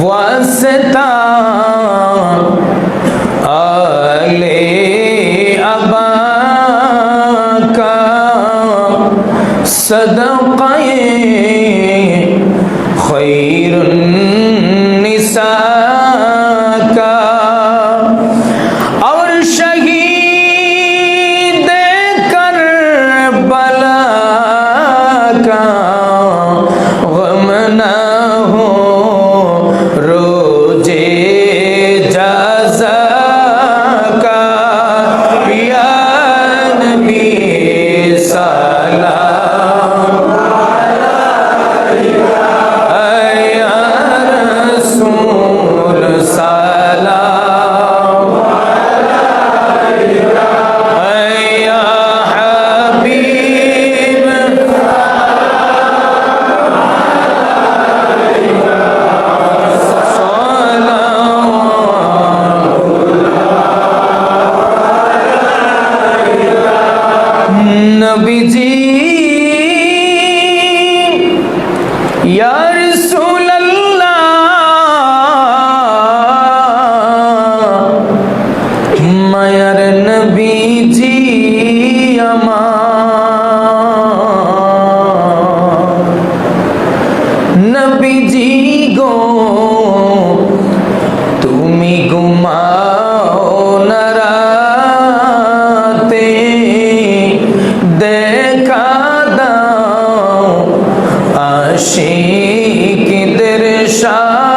واسطہ آل ابا کا صدقہ خیر তুমি ঘুমাও নারাতে দেখা দাও আশিকদের সাথে।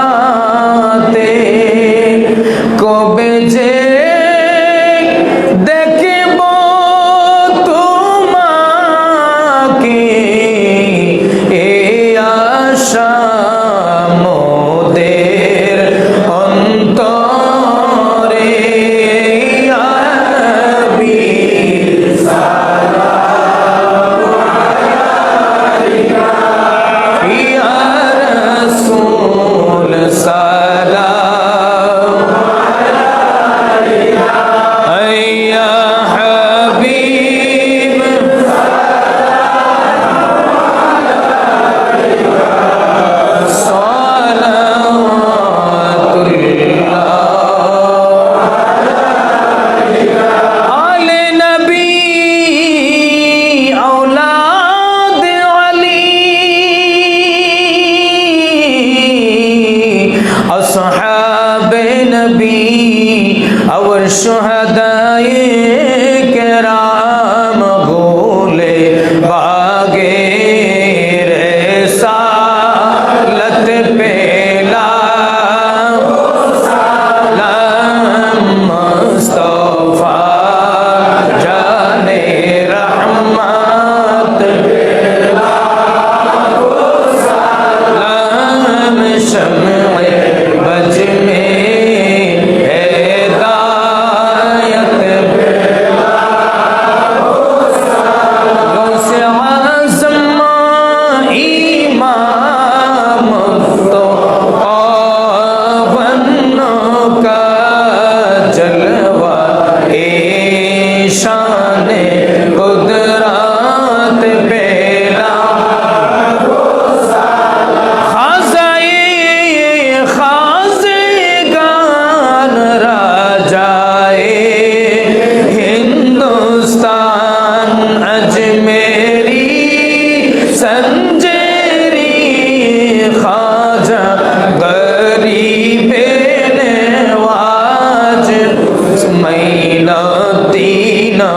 أصحاب نبي أو الشهداء না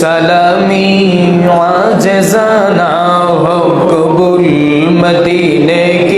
سلامي عاجزنا هو قبول مدينه